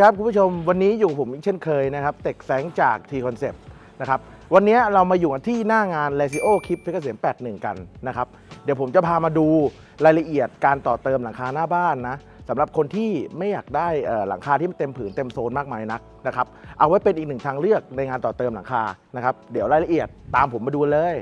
ครับคุณผู้ชมวันนี้อยู่ผมอีกเช่นเคยนะครับเต็กแสงจากทีคอนเซปต์นะครับวันนี้เรามาอยู่กันที่หน้างาน l ลซิโอคลิปเพชรเกษม81 กันนะครับเดี๋ยวผมจะพามาดูรายละเอียดการต่อเติมหลังคาหน้าบ้านนะสำหรับคนที่ไม่อยากได้หลังคาที่มันเต็มผืนเต็มโซนมากมายนักนะครับเอาไว้เป็นอีกหนึ่งทางเลือกในงานต่อเติมหลังคานะครับเดี๋ยวรายละเอียดตามผมมาดูเลย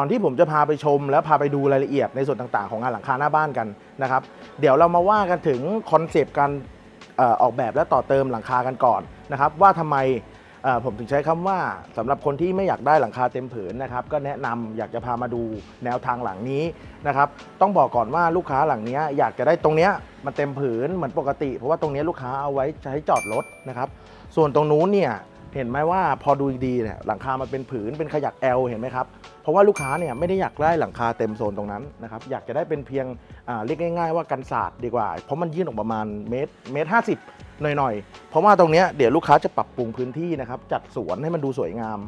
ก่อนที่ผมจะพาไปชม และพาไปดูรายละเอียดในส่วนต่างๆ ของงานหลังคาหน้าบ้านกันนะครับ เดี๋ยวเรามาว่ากันถึงคอนเซปต์การออกแบบและต่อเติมหลังคากันก่อนนะครับ ว่าทำไมผมถึงใช้คำว่าสำหรับคนที่ไม่อยากได้หลังคาเต็มผืนนะครับ ก็แนะนำอยากจะพามาดูแนวทางหลังนี้นะครับ ต้องบอกก่อนว่าลูกค้าหลังนี้อยากจะได้ตรงเนี้ยมันเต็มผืนเหมือนปกติ เพราะว่าตรงนี้ลูกค้าเอาไว้ใช้จอดรถนะครับ ส่วนตรงนู้นเนี่ยเห็นไหมว่าพอดูดีเนี่ยหลังคามันเป็นผืนเป็นขยัก L เห็นไหมครับ ราะว่าลูกค้าเนี่ยไม่ได้อยากได้หลังคาเต็มโซนตรงนั้นนะครับอยากจะได้เป็นเพียงเรียกง่าย ๆ ว่ากันศาสตร์ดีกว่า เพราะมันยื่นออกประมาณเมตรเมตรห้าสิบหน่อยๆ เพราะว่าตรงนี้เดี๋ยวลูกค้าจะปรับปรุงพื้นที่นะครับจัดสวนให้มันดูสวยงาม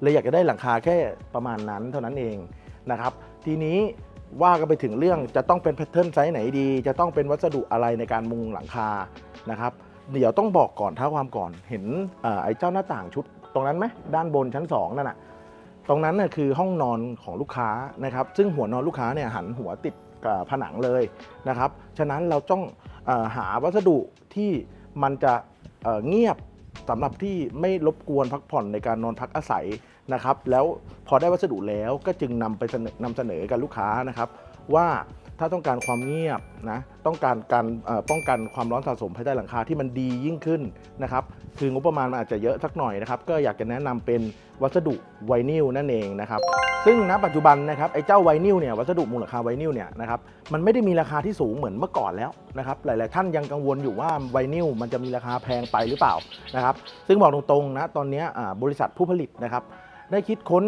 เลยอยากจะได้หลังคาแค่ประมาณนั้นเท่านั้นเองนะครับทีนี้ว่ากันไปถึงเรื่องจะต้องเป็นแพทเทิร์นไซส์ไหนดี จะต้องเป็นวัสดุอะไรในการมุงหลังคานะครับเดี๋ยวต้องบอกก่อนท้าความก่อนเห็นอไอ้เจ้าหน้าต่างชุดตรงนั้นไหมด้านบนชั้นสองนั่นน่ะ ตรงนั้นน่ยคือห้องนอนของลูกค้านะครับ ซึ่งหัวนอนลูกค้าเนี่ยหันหัวติดกับผนังเลยนะครับ ฉะนั้นเราต้องอหาวัสดุที่มันจะเเงียบสำหรับที่ไม่รบกวนพักผ่อนในการนอนพักอาศัยนะครับ แล้วพอได้วัสดุแล้วก็จึงนำไปเสนอนำเสนอกับลูกค้านะครับ ว่า ถ้าต้องการความเงียบนะต้องการการป้องกันความร้อนสะสมภายใต้หลังคาที่มันดียิ่งขึ้นนะครับคืองบประมาณมันอาจจะเยอะสักหน่อยนะครับก็อยากจะแนะนำเป็นวัสดุไวนิลนั่นเองนะครับซึ่งณปัจจุบันนะครับไอ้เจ้าไวนิลเนี่ยวัสดุมูลค่าไวนิลเนี่ยนะครับมันไม่ได้มีราคาที่สูงเหมือนเมื่อก่อนแล้วนะครับหลาย ๆ ท่านยังกังวลอยู่ว่าไวนิลมันจะมีราคาแพงไปหรือเปล่านะครับซึ่งบอกตรงๆนะตอนนี้บริษัทผู้ผลิตนะครับได้คิดค้น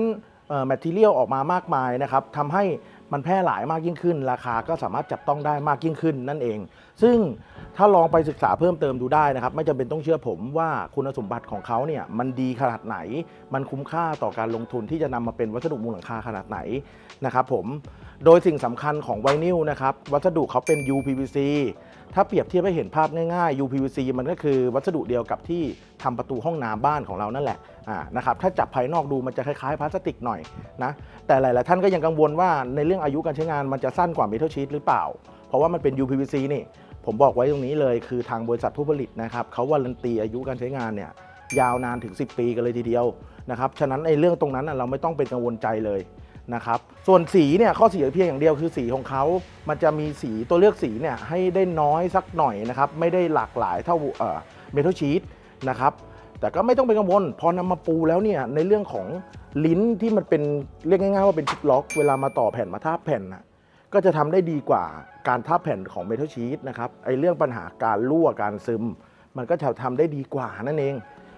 แมทเทียลออกมามากมายนะครับทำให้ มันแพร่หลายมากยิ่งขึ้น ราคาก็สามารถจับต้องได้มากยิ่งขึ้นนั่นเอง ซึ่งถ้าลองไปศึกษาเพิ่มเติมดูได้นะครับ ไม่จำเป็นต้องเชื่อผมว่าคุณสมบัติของเขาเนี่ยมันดีขนาดไหน มันคุ้มค่าต่อการลงทุนที่จะนำมาเป็นวัสดุมูลหลังคาขนาดไหนนะครับผมโดยสิ่งสำคัญของไวนิลนะครับวัสดุเขาเป็น UPVC ถ้าเปรียบเทียบให้เห็นภาพง่ายๆ UPVC มันก็คือวัสดุเดียวกับที่ทำประตูห้องน้ำบ้านของเรานั่นแหละอ่านะครับถ้าจับภายนอกดูมันจะคล้ายๆพลาสติกหน่อยนะแต่หลายๆท่านก็ยังกังวลว่าในเรื่องอายุการใช้งานมันจะสั้นกว่าเมทัลชีตหรือเปล่า เพราะว่ามันเป็น UPVC นี่ผมบอกไว้ตรงนี้เลยคือทางบริษัทผู้ผลิตนะครับเขาวารันตีอายุการใช้งานเนี่ยยาวนานถึง 10 ปีกันเลยทีเดียวนะครับฉะนั้นในเรื่องตรงนั้นเราไม่ต้องเป็นกังวลใจเลย นะครับ ส่วนสีเนี่ยข้อเสียเพียงอย่างเดียวคือสีของเขามันจะมีสีตัวเลือกสีเนี่ยให้ได้น้อยสักหน่อยนะครับ ไม่ได้หลากหลายเท่าเมทัลชีตนะครับ แต่ก็ไม่ต้องเป็นกังวล พอนำมาปูแล้วเนี่ยในเรื่องของลิ้นที่มันเป็นเรียกง่ายๆว่าเป็นชิปล็อก เวลามาต่อแผ่นมาทาบแผ่นนะก็จะทำได้ดีกว่าการทับแผ่นของเมทัลชีตนะครับไอเรื่องปัญหาการรั่วการซึม มันก็จะทำได้ดีกว่านั่นเอง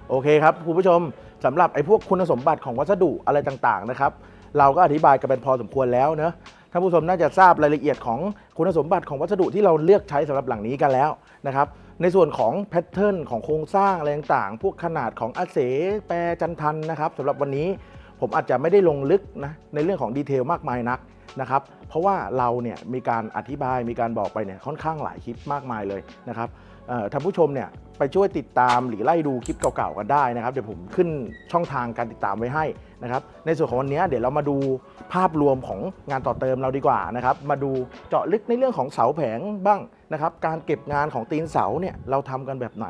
โอเคครับคุณผู้ชมสำหรับไอพวกคุณสมบัติของวัสดุอะไรต่างๆนะครับ เราก็อธิบายกันเป็นพอสมควรแล้วเนอะท่านผู้ชมน่าจะทราบรายละเอียดของคุณสมบัติของวัสดุที่เราเลือกใช้สำหรับหลังนี้กันแล้วนะครับ ในส่วนของแพทเทิร์นของโครงสร้างอะไรต่างๆ พวกขนาดของอาเสแปรจันทันนะครับสำหรับวันนี้ผมอาจจะไม่ได้ลงลึกนะในเรื่องของดีเทลมากมายนักนะครับ เพราะว่าเราเนี่ยมีการอธิบายมีการบอกไปเนี่ยค่อนข้างหลายคลิปมากมายเลยนะครับท่านผู้ชมเนี่ย ไปช่วยติดตามหรือไล่ดูคลิปเก่าๆกันได้นะครับ เดี๋ยวผมขึ้นช่องทางการติดตามไว้ให้นะครับ ในส่วนของวันนี้เดี๋ยวเรามาดูภาพรวมของงานต่อเติมเราดีกว่านะครับ มาดูเจาะลึกในเรื่องของเสาแผงบ้างนะครับ การเก็บงานของตีนเสาเนี่ยเราทำกันแบบไหน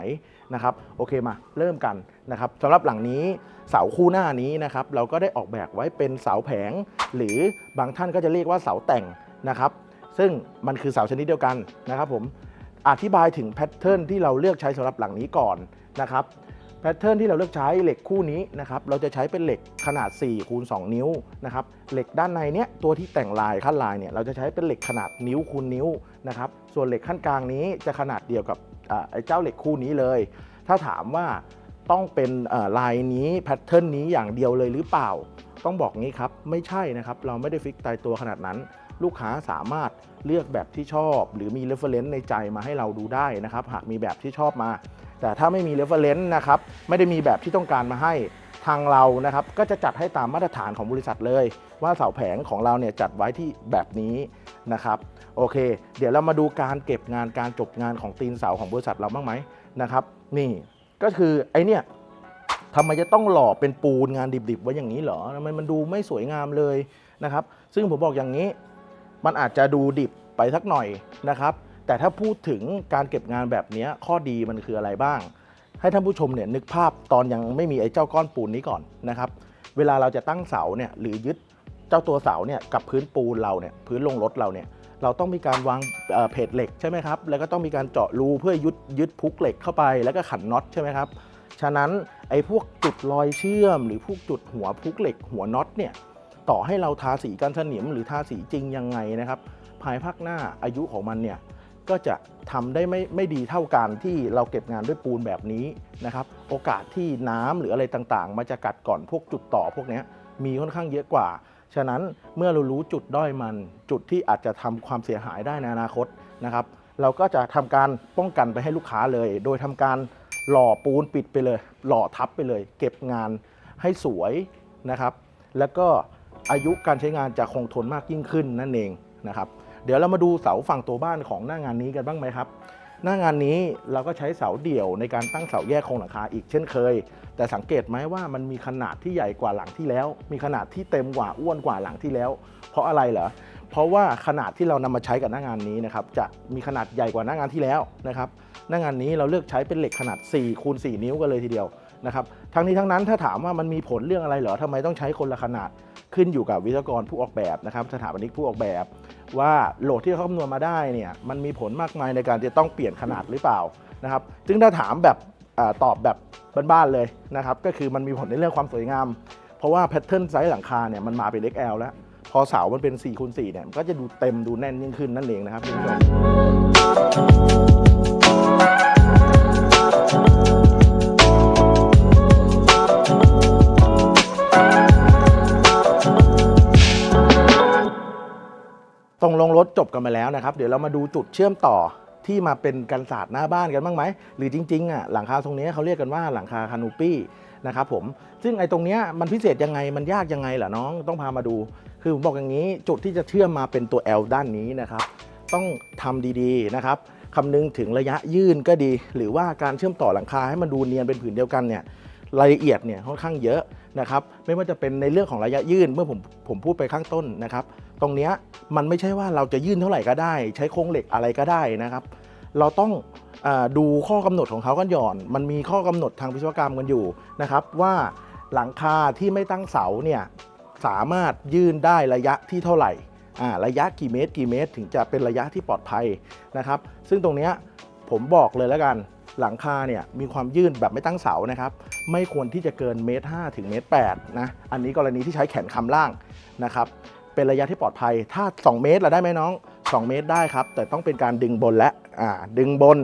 นะครับ โอเคมาเริ่มกันนะครับสำหรับหลังนี้เสาคู่หน้านี้นะครับเราก็ได้ออกแบบไว้เป็นเสาแผง หรือบางท่านก็จะเรียกว่าเสาแต่งนะครับ ซึ่งมันคือเสาชนิดเดียวกันนะครับผม อธิบายถึงแพทเทิร์นที่เราเลือกใช้สำหรับหลังนี้ก่อนนะครับแพทเทิร์นที่เราเลือกใช้เหล็กคู่นี้นะครับเราจะใช้เป็นเหล็กขนาด4คูณ2นิ้วนะครับเหล็กด้านในเนี้ยตัวที่แต่งลายขั้นลายเนี่ยเราจะใช้เป็นเหล็กขนาดนิ้วคูณนิ้วนะครับส่วนเหล็กขั้นกลางนี้จะขนาดเดียวกับไอ้เจ้าเหล็กคู่นี้เลย ถ้าถามว่าต้องเป็นลายนี้แพทเทิร์นนี้อย่างเดียวเลยหรือเปล่า ต้องบอกงี้ครับไม่ใช่นะครับเราไม่ได้ฟิกตายตัวขนาดนั้น ลูกค้าสามารถเลือกแบบที่ชอบ หรือมี reference ในใจมาให้เราดูได้นะครับ หากมีแบบที่ชอบมา แต่ถ้าไม่มี reference นะครับไม่ได้มีแบบที่ต้องการมาให้ทางเรานะครับก็จะจัดให้ตามมาตรฐานของบริษัทเลย ว่าเสาแผงของเราเนี่ยจัดไว้ที่แบบนี้นะครับโอเค เดี๋ยวเรามาดูการเก็บงานการจบงานของตีนเสาของบริษัทเราบ้างไหมนะครับ นี่ก็คือไอเนี่ยทำไมจะต้องหล่อเป็นปูนงานดิบๆไว้อย่างนี้เหรอทำไมมันดูไม่สวยงามเลยนะครับ ซึ่งผมบอกอย่างนี้ มันอาจจะดูดิบไปสักหน่อยนะครับ แต่ถ้าพูดถึงการเก็บงานแบบนี้ข้อดีมันคืออะไรบ้าง ให้ท่านผู้ชมเนี่ยนึกภาพตอนยังไม่มีไอ้เจ้าก้อนปูนนี้ก่อนนะครับ เวลาเราจะตั้งเสาเนี่ยหรือยึดเจ้าตัวเสาเนี่ยกับพื้นปูนเราเนี่ยพื้นลงรถเราเนี่ยเราต้องมีการวางเอ่อเพจเหล็กใช่ไหมครับ แล้วก็ต้องมีการเจาะรูเพื่อยึดยึดพุกเหล็กเข้าไป แล้วก็ขันน็อตใช่ไหมครับ ฉะนั้นไอ้พวกจุดรอยเชื่อม หรือพวกจุดหัวพุกเหล็กหัวน็อตเนี่ย ต่อให้เราทาสีกันสนิมหรือทาสีจริงยังไงนะครับ ภายภาคหน้าอายุของมันเนี่ยก็จะทำได้ไม่ไม่ดีเท่ากันที่เราเก็บงานด้วยปูนแบบนี้นะครับ โอกาสที่น้ำหรืออะไรต่างๆ มาจะกัดก่อนพวกจุดต่อพวกนี้มีค่อนข้างเยอะกว่า ฉะนั้นเมื่อเรารู้จุดด้อยมัน จุดที่อาจจะทำความเสียหายได้ในอนาคตนะครับ เราก็จะทำการป้องกันไปให้ลูกค้าเลย โดยทำการหล่อปูนปิดไปเลย หล่อทับไปเลย เก็บงานให้สวยนะครับ แล้วก็ อายุการใช้งานจะคงทนมากยิ่งขึ้นนั่นเองนะครับ เดี๋ยวเรามาดูเสาฝั่งตัวบ้านของหน้างานนี้กันบ้างไหมครับ หน้างานนี้เราก็ใช้เสาเดี่ยวในการตั้งเสาแยกโครงหลังคาอีกเช่นเคย แต่สังเกตไหมว่ามันมีขนาดที่ใหญ่กว่าหลังที่แล้ว มีขนาดที่เต็มกว่าอ้วนกว่าหลังที่แล้ว เพราะอะไรเหรอเพราะว่าขนาดที่เรานำมาใช้กับหน้างานนี้นะครับจะมีขนาดใหญ่กว่าหน้างานที่แล้วนะครับหน้างานนี้เราเลือกใช้เป็นเหล็กขนาด4คูณ4นิ้วกันเลยทีเดียวนะครับทั้งนี้ทั้งนั้นถ้าถามว่ามันมีผลเรื่องอะไรเหรอทำไมต้องใช้คนละขนาด ขึ้นอยู่กับวิศวกรผู้ออกแบบนะครับสถาปนิกผู้ออกแบบ ว่าโหลดที่เขาคำนวณมาได้เนี่ยมันมีผลมากมายในการจะต้องเปลี่ยนขนาดหรือเปล่านะครับซึ่งถ้าถามแบบอตอบแบบบ้านๆเลยนะครับก็คือมันมีผลในเรื่องความสวยงาม เพราะว่าแพทเทิร์นไซส์หลังคาเนี่ยมันมาเป็น XL แล้ว พอเสามันเป็น4คูณ4เนี่ยมันก็จะดูเต็มดูแน่นยิ่งขึ้นนั่นเองนะครับคุณผู้ชม ตรงลงรถจบกันมาแล้วนะครับ เดี๋ยวเรามาดูจุดเชื่อมต่อที่มาเป็นกันศาสตร์หน้าบ้านกันบ้างไหม หรือจริงๆอะหลังคาตรงนี้เขาเรียกกันว่าหลังคาคานูปี้นะครับผมซึ่งไอ้ตรงเนี้ยมันพิเศษยังไงมันยากยังไงล่ะน้องต้องพามาดู คือผมบอกอย่างนี้จุดที่จะเชื่อมมาเป็นตัว L ด้านนี้นะครับ ต้องทำดีๆนะครับคำนึงถึงระยะยื่นก็ดี หรือว่าการเชื่อมต่อหลังคาให้มันดูเนียนเป็นผืนเดียวกันเนี่ยรายละเอียดเนี่ยค่อนข้างเยอะ นะครับไม่ว่าจะเป็นในเรื่องของระยะยื่นเมื่อผมผมพูดไปข้างต้นนะครับ ตรงนี้มันไม่ใช่ว่าเราจะยื่นเท่าไหร่ก็ได้ ใช้โครงเหล็กอะไรก็ได้นะครับ เราต้องอดูข้อกำหนดของเขากันก่อน มันมีข้อกำหนดทางวิศวกรรมกันอยู่นะครับ ว่าหลังคาที่ไม่ตั้งเสาเนี่ยสามารถยื่นได้ระยะที่เท่าไหร่ระยะกี่เมตร กี่เมตร ถึงจะเป็นระยะที่ปลอดภัยนะครับ ซึ่งตรงนี้ผมบอกเลยแล้วกัน หลังคาเนี่ยมีความยื่นแบบไม่ตั้งเสานะครับ ไม่ควรที่จะเกินเมตรห้ถึงเมตรแปดนะ อันนี้กรณีที่ใช้แขนคำล่างนะครับ เป็นระยะที่ปลอดภัย ถ้า 2 เมตรละได้ไหมน้อง 2 เมตรได้ครับ แต่ต้องเป็นการดึงบนและอ่าดึงบน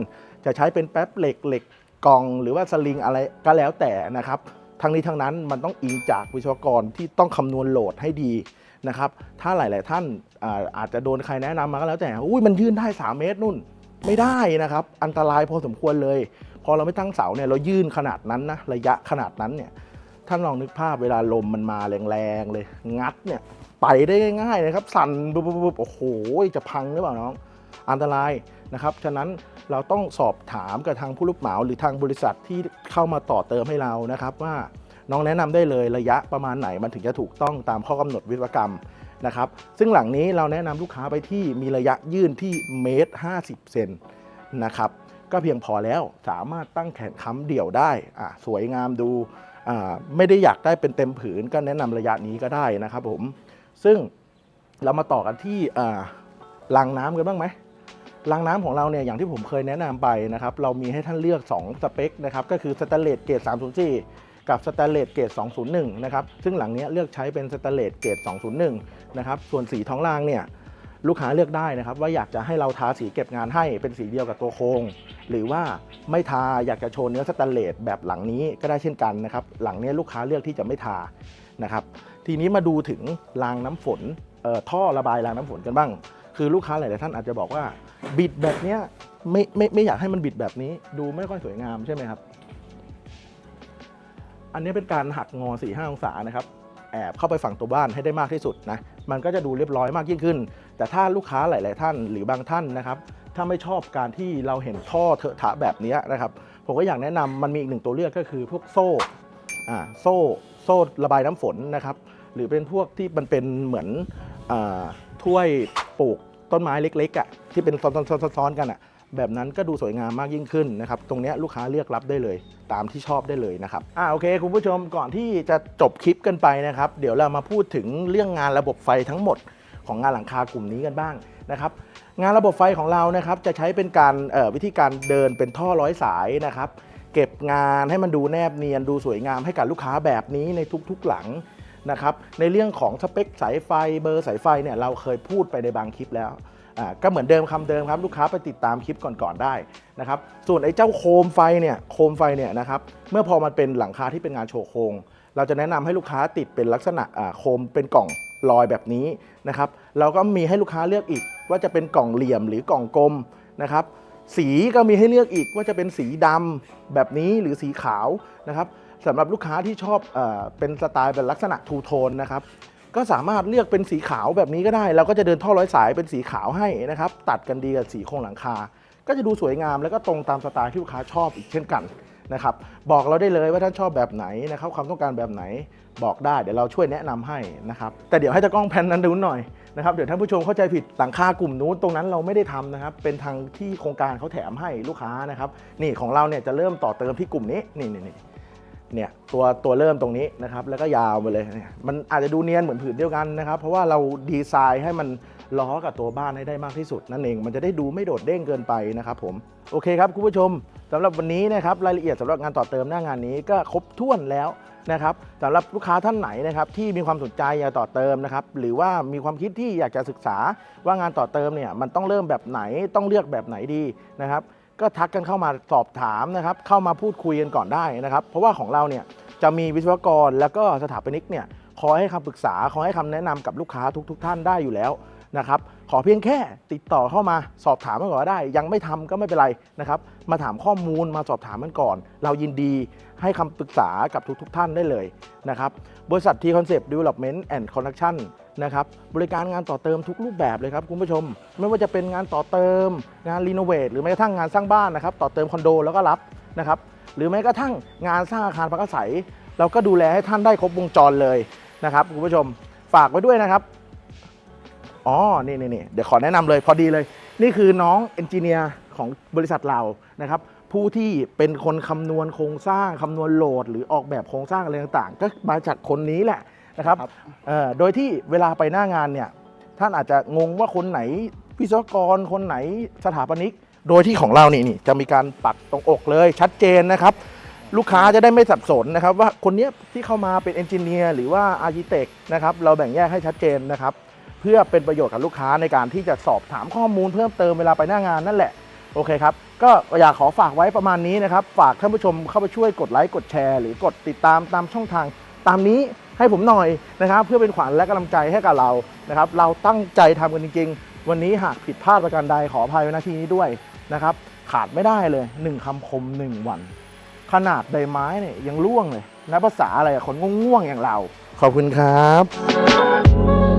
จะใช้เป็นแป๊บเหล็กเหล็กกองหรือว่าสลิงอะไรก็แล้วแต่นะครับ ทั้งนี้ทั้งนั้นมันต้องอิงจากวิศวกรที่ต้องคำนวณโหลดให้ดีนะครับ ถ้าหลาย ๆ ท่านอาอาจจะโดนใครแนะนำมาก็แล้วแต่ อุ้ยมันยื่นได้ 3 เมตรนู่น ไม่ได้นะครับ อันตรายพอสมควรเลย พอเราไม่ตั้งเสาเนี่ยเรายื่นขนาดนั้นนะระยะขนาดนั้นเนี่ยท่านลองนึกภาพเวลาลมมันมาแรงๆเลย งัดเนี่ยไปได้ง่ายๆนะครับ สั่นปุ๊บปุ๊บปุ๊บโอ้โห จะพังหรือเปล่าน้อง อันตรายนะครับฉะนั้นเราต้องสอบถามกับทางผู้รับเหมาหรือทางบริษัทที่เข้ามาต่อเติมให้เรานะครับว่าน้องแนะนำได้เลยระยะประมาณไหนมันถึงจะถูกต้องตามข้อกำหนดวิศวกรรม นะครับ ซึ่งหลังนี้เราแนะนำลูกค้าไปที่มีระยะยื่นที่เมตร 50 เซนนะครับ ก็เพียงพอแล้วสามารถตั้งแขนค้ำเดี่ยวได้อะสวยงามดูอ่าไม่ได้อยากได้เป็นเต็มผืนก็แนะนำระยะนี้ก็ได้นะครับผม ซึ่งเรามาต่อกันที่อ่าลังน้ำกันบ้างไหมลังน้ำของเราเนี่ยอย่างที่ผมเคยแนะนำไปนะครับ เรามีให้ท่านเลือก 2 สเปคนะครับ ก็คือสแตนเลสเกรด304 กับสแตนเลสเกรด201 นะครับ ซึ่งหลังนี้เลือกใช้เป็นสแตนเลสเกรด201 นะครับ ส่วนสีท้องรางเนี่ยลูกค้าเลือกได้นะครับ ว่าอยากจะให้เราทาสีเก็บงานให้เป็นสีเดียวกับตัวโครงหรือว่าไม่ทาอยากจะโชว์เนื้อสแตนเลสแบบหลังนี้ก็ได้เช่นกันนะครับ หลังนี้ลูกค้าเลือกที่จะไม่ทานะครับ ทีนี้มาดูถึงรางน้ำฝนท่อระบายรางน้ำฝนกันบ้าง คือลูกค้าหลายๆท่านอาจจะบอกว่าบิดแบบเนี้ยไม่ไม่ไม่อยากให้มันบิดแบบนี้ ดูไม่ค่อยสวยงามใช่ไหมครับ อันนี้เป็นการหักงอ4 5องศานะครับแอบเข้าไปฝั่งตัวบ้านให้ได้มากที่สุดนะมันก็จะดูเรียบร้อยมากยิ่งขึ้น แต่ถ้าลูกค้าหลาย ๆ ท่านหรือบางท่านนะครับถ้าไม่ชอบการที่เราเห็นท่อเถอะทะแบบนี้นะครับผมก็อยากแนะนำมันมีอีกหนึ่งตัวเลือกก็คือพวกโซ่อ่าโซ่โซ่ระบายน้ำฝนนะครับหรือเป็นพวกที่มันเป็นเหมือนอาถ้วยปลูกต้นไม้เล็กๆอะที่เป็นซ้อนๆๆๆกันอะ แบบนั้นก็ดูสวยงามมากยิ่งขึ้นนะครับ ตรงนี้ลูกค้าเลือกรับได้เลย ตามที่ชอบได้เลยนะครับอ่าโอเค คุณผู้ชมก่อนที่จะจบคลิปกันไปนะครับ เดี๋ยวเรามาพูดถึงเรื่องงานระบบไฟทั้งหมดของงานหลังคากลุ่มนี้กันบ้างนะครับงานระบบไฟของเรานะครับจะใช้เป็นการวิธีการเดินเป็นท่อร้อยสายนะครับ เก็บงานให้มันดูแนบเนียนดูสวยงามให้กับลูกค้าแบบนี้ในทุกๆหลังนะครับในเรื่องของสเปคสายไฟเบอร์สายไฟเนี่ยเราเคยพูดไปในบางคลิปแล้ว ก็เหมือนเดิมคำเดิมครับลูกค้าไปติดตามคลิปก่อนๆได้นะครับส่วนไอ้เจ้าโคมไฟเนี่ยโคมไฟเนี่ยนะครับเมื่อพอมันเป็นหลังคาที่เป็นงานโชว์โครงเราจะแนะนำให้ลูกค้าติดเป็นลักษณะโคมเป็นกล่องลอยแบบนี้นะครับเราก็มีให้ลูกค้าเลือกอีก ว่าจะเป็นกล่องเหลี่ยมหรือกล่องกลมนะครับสีก็มีให้เลือกอีกว่าจะเป็นสีดำแบบนี้หรือสีขาวนะครับสำหรับลูกค้าที่ชอบเอเป็นสไตล์เป็นลักษณะทูโทนนะครับ ก็สามารถเลือกเป็นสีขาวแบบนี้ก็ได้ เราก็จะเดินท่อร้อยสายเป็นสีขาวให้นะครับ ตัดกันดีกับสีโครงหลังคา ก็จะดูสวยงามแล้วก็ตรงตามสไตล์ที่ลูกค้าชอบอีกเช่นกันนะครับ บอกเราได้เลยว่าท่านชอบแบบไหนนะครับความต้องการแบบไหนบอกได้เดี๋ยวเราช่วยแนะนำให้นะครับ แต่เดี๋ยวให้ตากล้องแพนนั้นดูหน่อยนะครับเดี๋ยวท่านผู้ชมเข้าใจผิดหลังคากลุ่มนู้นตรงนั้นเราไม่ได้ทำนะครับ เป็นทางที่โครงการเขาแถมให้ลูกค้านะครับ นี่ของเราเนี่ยจะเริ่มต่อเติมที่กลุ่มนี้นี่นี่ เนี่ยตัวตัวเริ่มตรงนี้นะครับแล้วก็ยาวไปเลยเนี่ยมันอาจจะดูเนียนเหมือนผืนเดียวกันนะครับ เพราะว่าเราดีไซน์ให้มันล้อกับตัวบ้านให้ได้มากที่สุดนั่นเอง มันจะได้ดูไม่โดดเด้งเกินไปนะครับผมโอเคครับคุณผู้ชมสำหรับวันนี้นะครับรายละเอียดสำหรับงานต่อเติมหน้างานนี้ก็ครบถ้วนแล้วนะครับสำหรับลูกค้าท่านไหนนะครับที่มีความสนใจอยากต่อเติมนะครับหรือว่ามีความคิดที่อยากจะศึกษาว่างานต่อเติมเนี่ยมันต้องเริ่มแบบไหนต้องเลือกแบบไหนดีนะครับ ก็ทักกันเข้ามาสอบถามนะครับ เข้ามาพูดคุยกันก่อนได้นะครับ เพราะว่าของเราเนี่ยจะมีวิศวกรแล้วก็สถาปนิกเนี่ยคอยให้คำปรึกษาคอยให้คำแนะนำกับลูกค้าทุกๆท่านได้อยู่แล้วนะครับ ขอเพียงแค่ติดต่อเข้ามาสอบถามกันก่อนก็ได้ ยังไม่ทำก็ไม่เป็นไรนะครับ มาถามข้อมูลมาสอบถามกันก่อน เรายินดีให้คำปรึกษากับทุกๆท่านได้เลยนะครับ บริษัท T Concept Development and Construction น นะครับบริการงานต่อเติมทุกรูปแบบเลยครับคุณผู้ชม ไม่ว่าจะเป็นงานต่อเติม งานรีโนเวทหรือแม้กระทั่งงานสร้างบ้านนะครับต่อเติมคอนโดแล้วก็รับนะครับหรือแม้กระทั่งงานสร้างอาคารพักอาศัย เราก็ดูแลให้ท่านได้ครบวงจรเลยนะครับคุณผู้ชมฝากไว้ด้วยนะครับอ๋อนี่นี่นี่เดี๋ยวขอแนะนำเลยพอดีเลย นี่คือน้องเอนจิเนียร์ของบริษัทเรานะครับผู้ที่เป็นคนคำนวณโครงสร้างคำนวณโหลด หรือออกแบบโครงสร้างอะไรต่างๆ ก็มาจากคนนี้แหละ นะครับครับ เอ่อโดยที่เวลาไปหน้างานเนี่ยท่านอาจจะงงว่าคนไหนวิศวกรคนไหนสถาปนิก โดยที่ของเรานี่นี่จะมีการปักตรงอกเลยชัดเจนนะครับ ลูกค้าจะได้ไม่สับสนนะครับ ว่าคนเนี้ยที่เข้ามาเป็นเอนจิเนียร์หรือว่าอาร์จิเทคนะครับเราแบ่งแยกให้ชัดเจนนะครับ เพื่อเป็นประโยชน์กับลูกค้าในการที่จะสอบถามข้อมูลเพิ่มเติมเวลาไปหน้างานนั่นแหละ โอเคครับ ก็อยากขอฝากไว้ประมาณนี้นะครับ ฝากท่านผู้ชมเข้าไปช่วยกดไลค์ กดแชร์ หรือกดติดตามตามช่องทางตามนี้ ให้ผมหน่อยนะครับเพื่อเป็นขวัญและกำลังใจให้กับเรานะครับเราตั้งใจทำกันจริง ๆ วันนี้หากผิดพลาดประการใดขออภัยไว้ณที่นี้ด้วยนะครับขาดไม่ได้เลยหนึ่งคำคมหนึ่งวัน ขนาดใบไม้เนี่ยยังร่วงเลยนะภาษาอะไรกับคนง่วงๆอย่างเรา ขอบคุณครับ